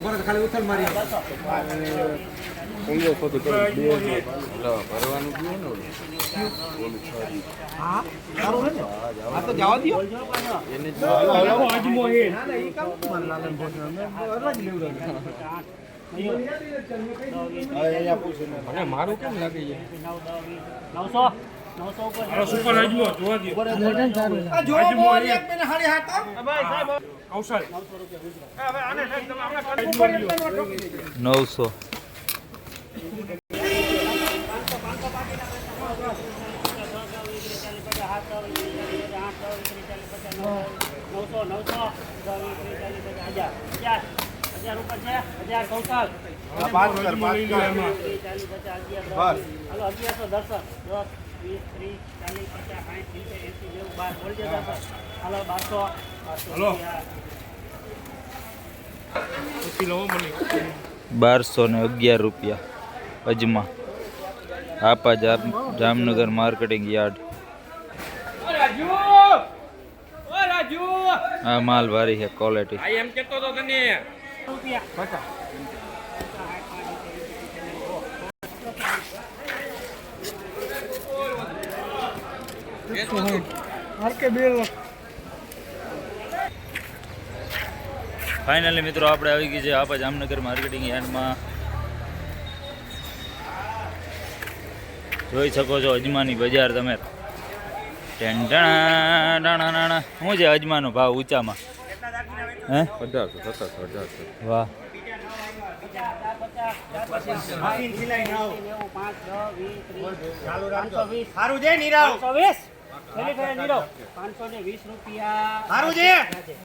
બરાબર, ખાલી ઉથલ મારી. ઊંઘો ખોટું કરો. બે ભરવાનું કયું ને? હા? સારું હે ને? આ તો જવા દ્યો. એને આજમો હે ના ના એ કામ મારે લાલન ભોજન. મારું કેમ લાગે છે? આ નવસો નવસો નવસો હજાર હજાર હજાર રૂપિયા છે હજાર કૌશલ પાંચ કર પાંચ દસ. હાલો અગિયારસો દર્શન દસ વીસ ત્રીસ ચાલીસ પચાસ સાઠ સિત્તેર એંસી નેવું બાર બોલજે દર્શન હાલો બારસો હાલો બારસો ને અગિયાર રૂપિયા અજમા આપા જામ જામનગર માર્કેટિંગ યાર્ડ આ માલ ભારી છે ક્વોલિટી રૂપિયા ફાઇનલી મિત્રો આપણે આવી ગઈ છે આપા જામનગર માર્કેટિંગ યાર્ડમાં જોઈ શકો છો અજમાની બજાર તમે. શું છે અજમાનો ભાવ ઊંચામાં હે અઢારસો વાહ સારું છે નીરવ પાંચસો ને વીસ રૂપિયા. સારું છે